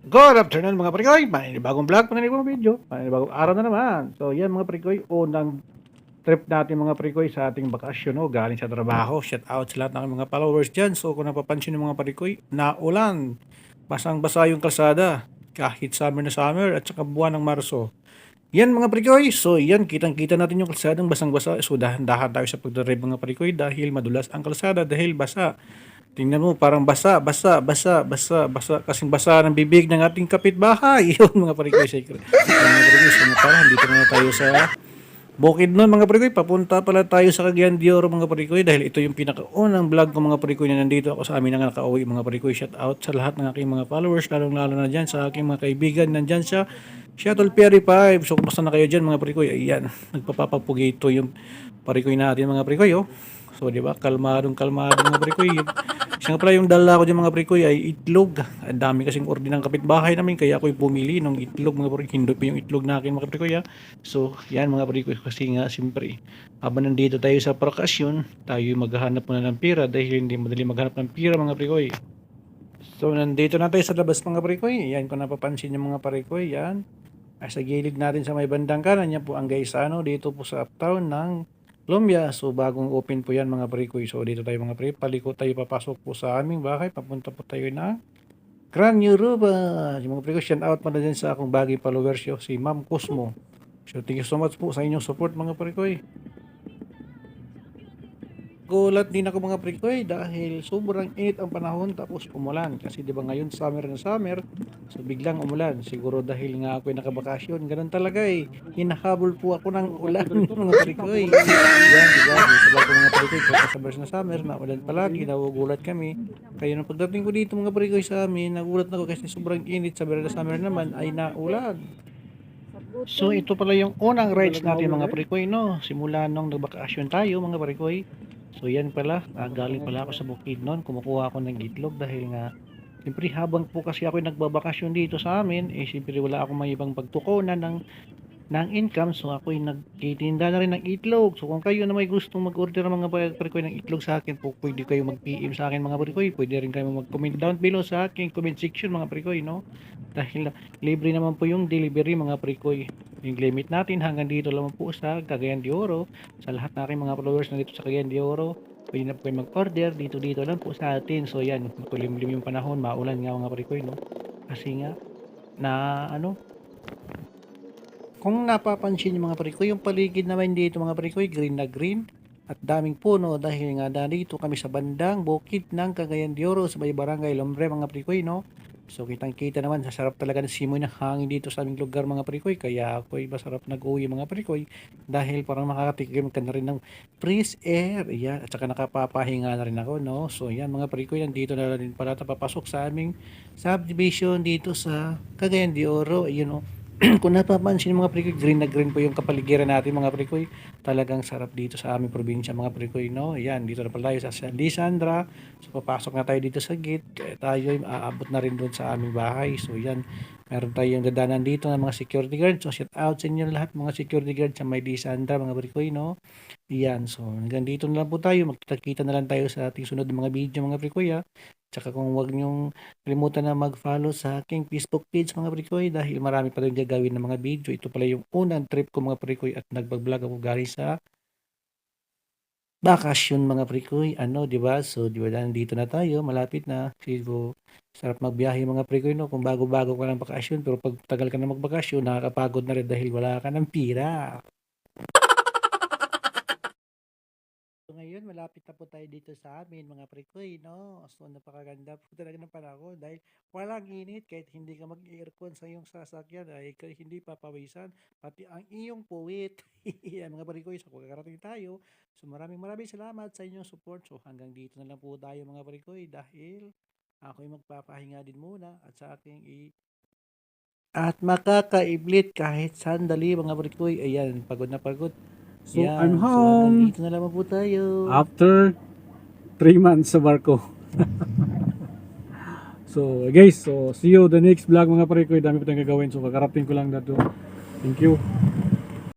Good afternoon mga prikoy! Panibagong vlog, panibagong video, panibagong araw na naman. So yan mga prikoy, unang trip natin mga prikoy sa ating bakasyon no, galing sa trabaho. Shout out sa lahat ng mga followers dyan. So kung napapansin ng mga prikoy, naulan, basang-basa yung kalsada, kahit summer na summer at saka buwan ng Marso. Yan mga prikoy, so yan kitang-kita natin yung kalsadang basang-basa. So dahan-dahan tayo sa pagdrive mga prikoy dahil madulas ang kalsada dahil basa. Tingnan mo, parang basa, basa, basa, basa, basa, kasing basa ng bibig ng ating kapitbahay. Yun mga parikoy, secret. mga parikoy, parang dito na tayo sa Bukid nun mga parikoy, papunta pala tayo sa Cagayan de Oro mga parikoy dahil ito yung pinakaunang vlog ko mga parikoy na nandito ako sa amin na nakauwi mga parikoy. Shout out sa lahat ng aking mga followers, lalong lalo na dyan sa aking mga kaibigan nandyan sa Shuttle Perry 5. So kumusta na kayo dyan mga parikoy? Ayan, nagpapapapugi ito yung parikoy natin mga parikoy oh. So, di ba? Kalmadong kalmadong mga prikoy. Siya nga yung dala ko dyan mga prikoy ay itlog. Ang dami kasing ordi ng kapitbahay namin kaya ako'y pumili ng itlog mga prikoy. Hindi pa yung itlog na akin mga prikoy ha. So, yan mga prikoy kasi nga siyempre habang nandito tayo sa prakasyon, tayo maghahanap muna ng pira dahil hindi madali maghanap ng pira mga prikoy. So, nandito na tayo sa labas mga prikoy. Yan kung napapansin yung mga prikoy. Yan. Ay, sa gilid natin sa may bandang kanan, yan po ang Gaisano dito po sa uptown ng Colombia. So bagong open po yan mga prikoy. So dito tayo mga prikoy. Paliko tayo papasok po sa aming bahay. Papunta po tayo na Gran Europa. Yung mga prikoy, shout out pa na dyan sa akong bagay followers yo, si Ma'am Cosmo. So thank you so much po sa inyong support mga prikoy. Gulat din ako mga prikoy dahil sobrang init ang panahon tapos umulan. Kasi di ba ngayon summer na summer, so biglang umulan. Siguro dahil nga ako nakabakasyon. Ganun talaga eh. Hinahabol po ako ng ulan mga prikoy. Yan, di ba? Sa bago mga pagka summer na summer, na ulan palagi, nagugulat kami. Kaya nung pagdating ko dito mga prikoy sa amin, nagulat na ako kasi sobrang init. Sa na summer naman ay naulan. So ito pala yung unang rides natin mga prikoy no. Simula nung nagbakasyon tayo mga prikoy. So yan pala, ah, galing pala ako sa bukid noon, kumukuha ako ng itlog dahil nga Siyempre habang po kasi ako nagbabakasyon dito sa amin, eh siyempre wala akong may ibang pagtukunan ng ng income so ako ay nagtitinda na rin ng itlog. So kung kayo na may gustong mag-order ng mga parikoy ng itlog sa akin, po, pwede kayo mag-PM sa akin mga parikoy. Pwede rin kayo mag-comment down below sa aking comment section mga parikoy, no? Dahil libre naman po yung delivery mga parikoy. Yung limit natin hanggang dito lamang po sa Cagayan de Oro. Sa lahat ng aking mga followers na dito sa Cagayan de Oro, pwede na po kayo mag-order dito dito lang po sa atin. So yan, makulimlim yung panahon, maulan nga mga parikoy, no? Kasi nga, na ano, kung napapansin yung mga parikoy, yung paligid naman dito mga parikoy, green na green at daming puno dahil nga dito kami sa bandang bukid ng Cagayan de Oro sa may barangay Lombre mga parikoy, no? So kitang kita naman, sasarap talaga ng simoy ng hangin dito sa aming lugar mga parikoy. Kaya ako ay masarap nag-uwi mga parikoy dahil parang makakatikim ka na rin ng fresh air. Yan, at saka nakapapahinga na rin ako, no? So yan mga parikoy, nandito na rin pala tayo papasok sa aming subdivision dito sa Cagayan de Oro. Yun, no? kung napapansin mga prikoy, green na green po yung kapaligiran natin mga prikoy. Talagang sarap dito sa aming probinsya mga prikoy, no? Yan, dito na pala tayo sa San Lisandra. So, papasok na tayo dito sa gate. Kaya tayo ay aabot na rin doon sa aming bahay. So, yan, meron tayong dadanan dito ng mga security guard. So, shout out sa inyo lahat mga security guard sa may Lisandra mga prikoy, no? Yan, so, hanggang dito na lang po tayo. Magkita na lang tayo sa ating sunod mga video mga prikoy, ha? Tsaka kung wag niyong kalimutan na mag-follow sa aking Facebook page mga prikoy dahil marami pa rin gagawin ng mga video. Ito pala yung unang trip ko mga prikoy at nagbablog ako galing sa bakasyon mga prikoy. Ano, di ba? So, di ba nandito na tayo, malapit na. Siguro, sarap magbiyahe mga prikoy, no? Kung bago-bago ka ng bakasyon, pero pag tagal ka na magbakasyon, nakakapagod na rin dahil wala ka ng pira. So ngayon, malapit na po tayo dito sa amin, mga prikoy, no? So, napakaganda po talaga ng panahon dahil walang init kahit hindi ka mag-aircon sa iyong sasakyan ay hindi papawisan, pati ang iyong puwit. Yan, mga prikoy, so kakarating tayo. So, maraming maraming salamat sa inyong support. So, hanggang dito na lang po tayo, mga prikoy, dahil ako'y magpapahinga din muna at sa aking i at makakaiblit kahit sandali, mga prikoy. Ayan, pagod na pagod. So, Yan, I'm So, home. dito na lang po tayo. After 3 months sa barko. so, guys, so see you the next vlog mga pare ko. Dami pa tayong gagawin. So, kakarating ko lang na to. Thank you.